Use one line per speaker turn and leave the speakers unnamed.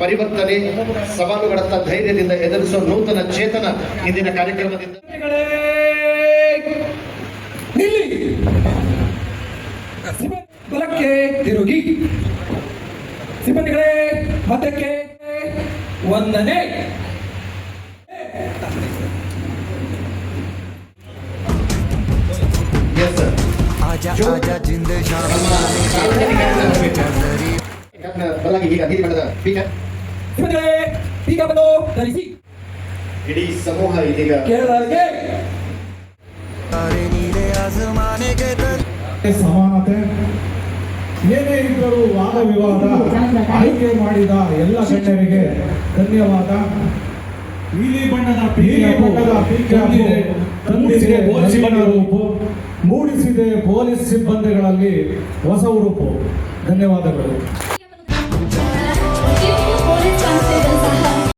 ಪರಿವರ್ತನೆ ಸವಾಲುಗಳತ್ತ ಧೈರ್ಯದಿಂದ ಎದುರಿಸುವ ನೂತನ ಚೇತನ ಇಂದಿನ ಕಾರ್ಯಕ್ರಮದಿಂದ.
ತಿರುಗಿ. ಸಿಬ್ಬಂದಿಗಳೇ ಮತಕ್ಕೆ
ಒಂದನೇ ಈಗ ಅಧಿಕಾರದ ಸ್ಪೀಕರ್
ಕ್ಷೇತ್ರಗಳೇ ಈಗ ಬಂದು ಧರಿಸಿ.
ಇಡೀ ಸಮೂಹ ಇದೀಗ
ಕೇರಳಕ್ಕೆ
ಸಮಾನತೆ ಏನೇ ಇದ್ದರೂ ವಾದ ವಿವಾದ ಆಯ್ಕೆ ಮಾಡಿದ ಎಲ್ಲ ಗಣ್ಯರಿಗೆ ಧನ್ಯವಾದ.
ನೀಲಿ ಬಣ್ಣದ
ನೀಲಿ ಬಣ್ಣದ ತಂದಿದೆ ಜೀವನ ರೂಪು. ಮೂಡಿಸಿದೆ ಪೊಲೀಸ್ ಸಿಬ್ಬಂದಿಗಳಲ್ಲಿ ಹೊಸ ಉರುಪು ಧನ್ಯವಾದಗಳು.